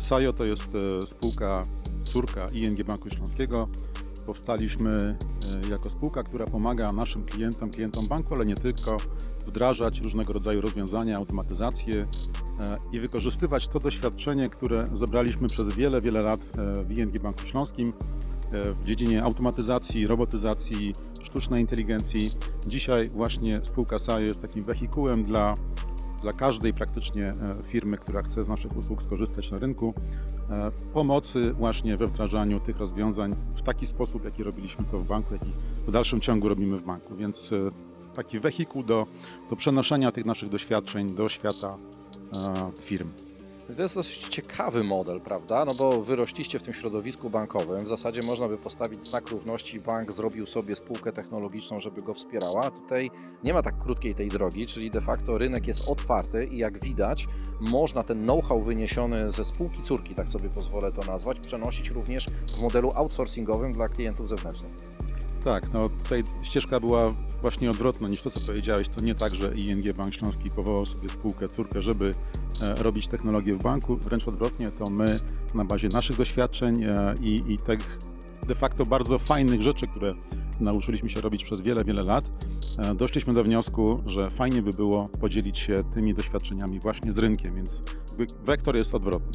Sajo to jest e, spółka córka ING Banku Śląskiego. Powstaliśmy e, jako spółka, która pomaga naszym klientom, klientom banku, ale nie tylko, wdrażać różnego rodzaju rozwiązania, automatyzację e, i wykorzystywać to doświadczenie, które zebraliśmy przez wiele, wiele lat w ING Banku Śląskim w dziedzinie automatyzacji, robotyzacji, sztucznej inteligencji. Dzisiaj właśnie spółka Sajo jest takim wehikułem dla dla każdej praktycznie e, firmy, która chce z naszych usług skorzystać na rynku, e, pomocy właśnie we wdrażaniu tych rozwiązań w taki sposób, jaki robiliśmy to w banku, jaki w dalszym ciągu robimy w banku. Więc e, taki wehikuł do, do przenoszenia tych naszych doświadczeń do świata firm. To jest dosyć ciekawy model, prawda? No bo wyrośliście w tym środowisku bankowym. W zasadzie można by postawić znak równości. Bank zrobił sobie spółkę technologiczną, żeby go wspierała. Tutaj nie ma tak krótkiej tej drogi, czyli de facto rynek jest otwarty i jak widać, można ten know-how wyniesiony ze spółki córki, tak sobie pozwolę to nazwać, przenosić również w modelu outsourcingowym dla klientów zewnętrznych. Tak, no tutaj ścieżka była właśnie odwrotna niż to, co powiedziałeś. To nie tak, że ING Bank Śląski powołał sobie spółkę córkę, żeby e, robić technologię w banku. Wręcz odwrotnie, to my na bazie naszych doświadczeń e, i, i tych de facto bardzo fajnych rzeczy, które nauczyliśmy się robić przez wiele, wiele lat, e, doszliśmy do wniosku, że fajnie by było podzielić się tymi doświadczeniami właśnie z rynkiem, więc wektor jest odwrotny.